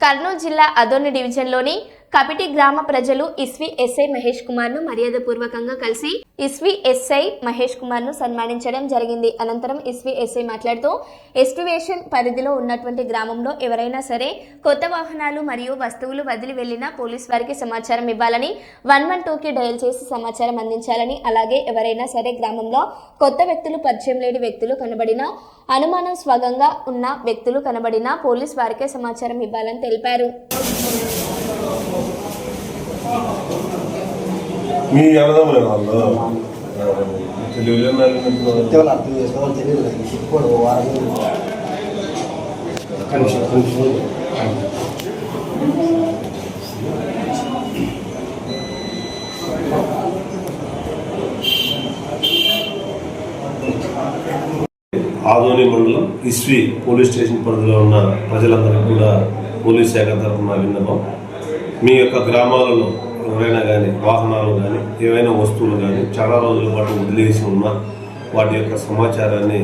కర్నూలు జిల్లా అదోని డివిజన్లోని కపిటి గ్రామ ప్రజలు ఇస్వి ఎస్ఐ మహేష్ కుమార్ను మర్యాదపూర్వకంగా కలిసి ఇస్వి ఎస్ఐ మహేష్ కుమార్ను సన్మానించడం జరిగింది. అనంతరం ఇస్వి ఎస్ఐ మాట్లాడుతూ ఎస్టివేషన్ పరిధిలో ఉన్నటువంటి గ్రామంలో ఎవరైనా సరే కొత్త వాహనాలు మరియు వస్తువులు వదిలి వెళ్ళినా పోలీస్ వారికి సమాచారం ఇవ్వాలని వన్ వన్ టూకి డయల్ చేసి సమాచారం అందించాలని అలాగే ఎవరైనా సరే గ్రామంలో కొత్త వ్యక్తులు పరిచయం లేని వ్యక్తులు కనబడినా అనుమానం స్వగంగా ఉన్న వ్యక్తులు కనబడినా పోలీస్ వారికే సమాచారం ఇవ్వాలని తెలిపారు. మీ అన్నదమ్ములే వాళ్ళు? తెలివిలో చెప్తే వాళ్ళు అర్థం చేసుకోవాలి తెలియదు వారం ఆదోని మండలం ఇస్వి పోలీస్ స్టేషన్ పరిధిలో ఉన్న ప్రజలందరికీ కూడా పోలీస్ శాఖ తరఫున విన్నపం. మీ యొక్క గ్రామాలలో ఎవరైనా కానీ వాహనాలు కానీ ఏవైనా వస్తువులు కానీ చాలా రోజుల పాటు వదిలేసి ఉన్నా వాటి యొక్క సమాచారాన్ని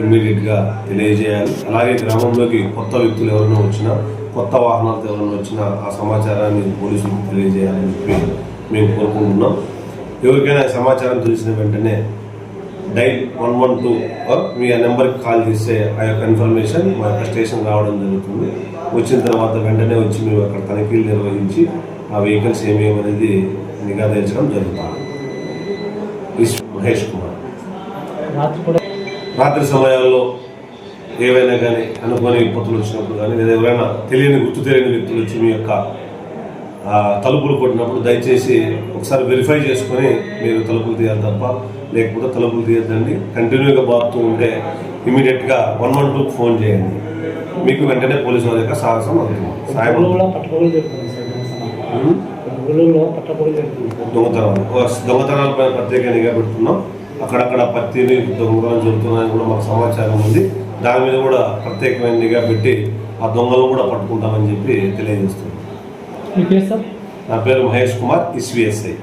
ఇమ్మీడియట్గా తెలియజేయాలి. అలాగే గ్రామంలోకి కొత్త వ్యక్తులు ఎవరైనా వచ్చినా కొత్త వాహనాలతో ఎవరైనా వచ్చినా ఆ సమాచారాన్ని పోలీసులకు తెలియజేయాలని చెప్పి మేము కోరుకుంటున్నాం. ఎవరికైనా సమాచారం తెలిసిన వెంటనే డైల్ వన్ వన్ టూ మీ ఆ నెంబర్కి కాల్ చేస్తే ఆ యొక్క ఇన్ఫర్మేషన్ మా యొక్క స్టేషన్ రావడం జరుగుతుంది. వచ్చిన తర్వాత వెంటనే వచ్చి మేము అక్కడ తనిఖీలు నిర్వహించి ఆ వెహికల్స్ ఏమేమి అనేది నిఘా జరుగుతుంది. మహేష్ కుమార్. రాత్రి సమయాల్లో ఏవైనా కానీ అనుకోని విపత్తులు వచ్చినప్పుడు కానీ లేదా ఎవరైనా తెలియని గుర్తు తెలియని వ్యక్తులు వచ్చి మీ యొక్క తలుపులు కొట్టినప్పుడు దయచేసి ఒకసారి వెరిఫై చేసుకొని మీరు తలుపులు తీయాలి తప్ప లేకపోతే తలుపులు తీయద్దండి. కంటిన్యూగా బాగుతూ ఉంటే ఇమీడియట్గా వన్ వన్ టూకి ఫోన్ చేయండి. మీకు వెంటనే పోలీసు వారి యొక్క సాహసం అవుతుంది. సాయం దొంగతనాలు దొంగతనాలపై ప్రత్యేక నిఘా పెడుతున్నాం. అక్కడక్కడ పత్తిని దొంగతనాలు జరుగుతున్నాయని కూడా మాకు సమాచారం ఉంది. దాని మీద కూడా ప్రత్యేకమైన నిఘా పెట్టి ఆ దొంగలను కూడా పట్టుకుంటామని చెప్పి తెలియజేస్తున్నాం. నా పేరు మహేష్ కుమార్ ఇస్విఎస్ఐ.